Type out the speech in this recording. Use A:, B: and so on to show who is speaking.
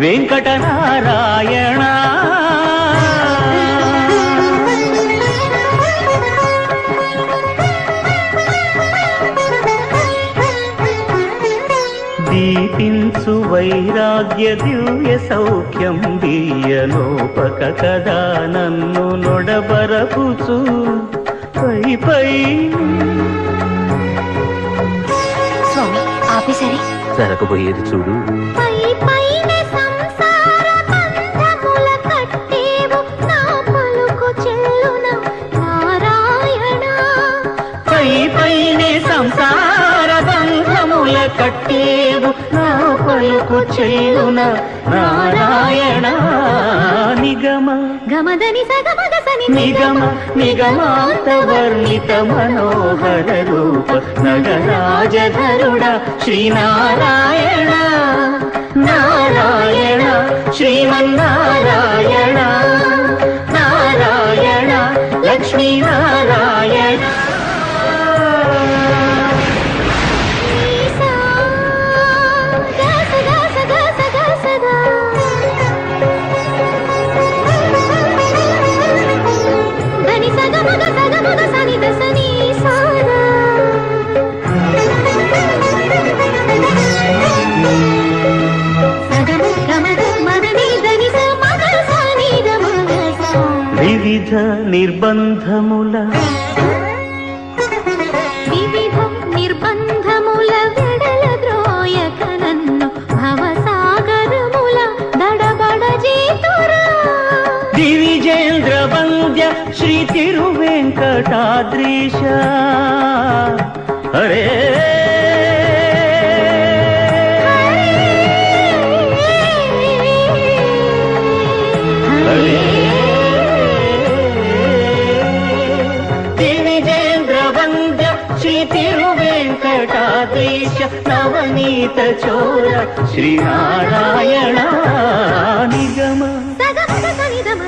A: వెంకట నారాయణ దీపించు వైరాగ్య దివ్య సౌఖ్యం దీయలోపక కదా నన్ను నొడబరపుచు. పై పై.
B: స్వామి ఆపేసరి
A: జరగబోయేది చూడు.
B: పై పైన సంసార బంధముల కట్టేవు. నా పలుకు చెల్లున నారాయణ
A: నిగమ.
B: గమదని సగమగ సని
A: నిగమ నిగమాంత వర్ణిత మనోహర రూప. నగరాజధరుడ శ్రీనారాయణ వివిధ నిర్బంధముల
B: వివిధ నిర్బంధముల వెడల ద్రోయక నన్ను భవసాగరముల దడబడ జీతురా.
A: దివిజేంద్ర వంద్య శ్రీ తిరువెంకటాద్రీశ. హరే వంద్య శ్రీ తిరువెంకటాద్రీశ నవనీత చోర శ్రీనారాయణ నిగమ.